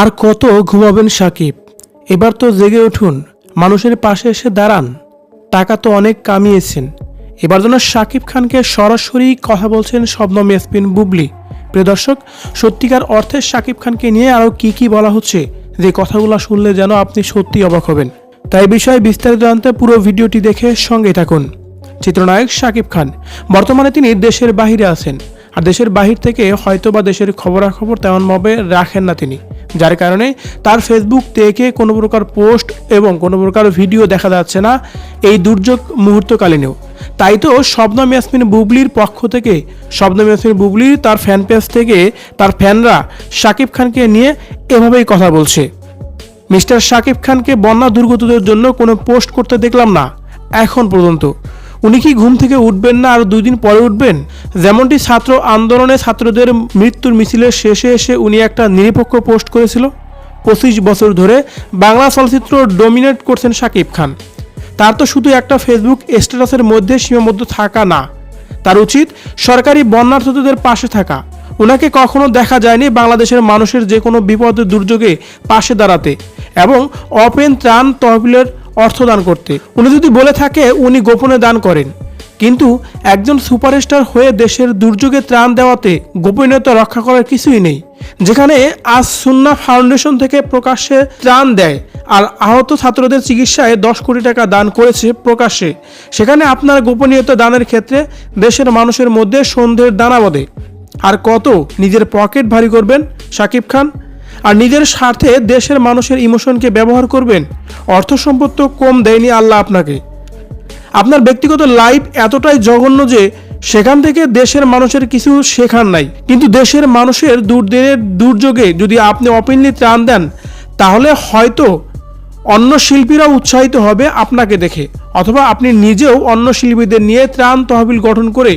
আর কত ঘুমাবেন সাকিব? এবার তো জেগে উঠুন, মানুষের পাশে এসে দাঁড়ান। টাকা তো অনেক কামিয়েছেন। এবার যেন সাকিব খানকে সরাসরি কথা বলছেন শবনম ইয়াসমিন বুবলি। প্রিয় দর্শক, সত্যিকার অর্থে সাকিব খানকে নিয়ে আরও কি কি বলা হচ্ছে, যে কথাগুলো শুনলে যেন আপনি সত্যি অবাক হবেন। তাই বিষয়ে বিস্তারিত জানতে পুরো ভিডিওটি দেখে সঙ্গে থাকুন। চিত্রনায়ক শাকিব খান। বর্তমানে তিনি দেশের বাহিরে আছেন। আর দেশের বাহির থেকে হয়তো বা দেশের খবরাখবর তেমনভাবে রাখেন না তিনি, যার কারণে তার ফেসবুক থেকে কোনো প্রকার পোস্ট এবং কোনো প্রকার ভিডিও দেখা যাচ্ছে না এই দুর্যোগ মুহূর্তকালীনেও। তাই তো শবনম ইয়াসমিন বুবলির পক্ষ থেকে, শবনম ইয়াসমিন বুবলি তার ফ্যান পেজ থেকে তার ফ্যানরা শাকিব খানকে নিয়ে এভাবেই কথা বলছে। মিস্টার শাকিব খানকে বন্যা দুর্গতদের জন্য কোনো পোস্ট করতে দেখলাম না, এখন পর্যন্ত। উনি কি ঘুম থেকে উঠবেন না আর দুই দিন পরে উঠবেন? যেমনটি ছাত্র আন্দোলনে ছাত্রদের মৃত্যুর মিছিলের শেষে এসে উনি একটা নিরপেক্ষ পোস্ট করেছিল। পঁচিশ বছর ধরে বাংলা চলচ্চিত্র ডোমিনেট করছেন শাকিব খান। তার তো শুধু একটা ফেসবুক স্ট্যাটাসের মধ্যে সীমাবদ্ধ থাকা না। তার উচিত সরকারি বন্যার্থদের পাশে থাকা। ওনাকে কখনো দেখা যায়নি বাংলাদেশের মানুষের যে কোনো বিপদ দুর্যোগে পাশে দাঁড়াতে। এবং অপেন ত্রাণ তহবিলের অর্থ দান করতে। উনি যদি বলে থাকে, উনি গোপনে দান করেন। কিন্তু একজন সুপারস্টার হয়ে দেশের দুর্যোগে ত্রাণ দেওয়াতে গোপনীয়তা রক্ষা করার কিছুই নেই। যেখানে আজ সুন্না ফাউন্ডেশন থেকে প্রকাশ্যে ত্রাণ দেয় আর আহত ছাত্রদের চিকিৎসায় দশ কোটি টাকা দান করেছে প্রকাশ্যে। সেখানে আপনার গোপনীয়তা দানের ক্ষেত্রে দেশের মানুষের মধ্যে সন্দেহের দানা বাঁধে আর কত নিজের পকেট ভারী করবেন? সাকিব খান আর নিজের স্বার্থে দেশের মানুষের ইমোশনকে ব্যবহার করবেন। অর্থ সম্পদ তো কম দেয়নি আল্লাহ আপনাকে। আপনার ব্যক্তিগত লাইফ এতটাই জঘন্য যে সেখান থেকে দেশের মানুষের কিছু শেখার নাই। কিন্তু দেশের মানুষের দুর্দিনের দুর্যোগে যদি আপনি ওপেনলি ত্রাণ দেন, তাহলে হয়তো অন্য শিল্পীরাও উৎসাহিত হবে আপনাকে দেখে। অথবা আপনি নিজেও অন্য শিল্পীদের নিয়ে ত্রাণ তহবিল গঠন করে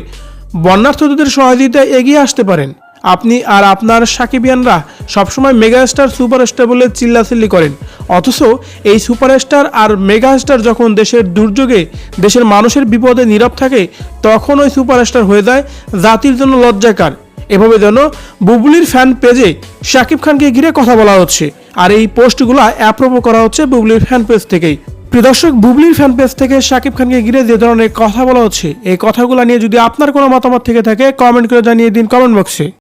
বন্যার্থদের সহযোগিতায় এগিয়ে আসতে পারেন। আপনি আর আপনার সাকিবিয়ানরা সবসময় মেগাস্টার সুপারস্টার বলে চিল্লাচিল্লি করেন। অথচ এই সুপারস্টার আর মেগাস্টার যখন দেশের দুর্যোগে, দেশের মানুষের বিপদে নীরব থাকে, তখন ওই সুপারস্টার হয়ে যায় জাতির জন্য লজ্জাকার। এভাবে যেন বুবলির ফ্যান পেজে শাকিব খানকে ঘিরে কথা বলা হচ্ছে। আর এই পোস্টগুলো অ্যাপ্রোভো করা হচ্ছে বুবলির ফ্যান পেজ থেকেই। দর্শক, বুবলির ফ্যান পেজ থেকে শাকিব খানকে ঘিরে যে ধরনের কথা বলা হচ্ছে, এই কথাগুলো নিয়ে যদি আপনার কোনো মতামত থেকে থাকে কমেন্ট করে জানিয়ে দিন কমেন্ট বক্সে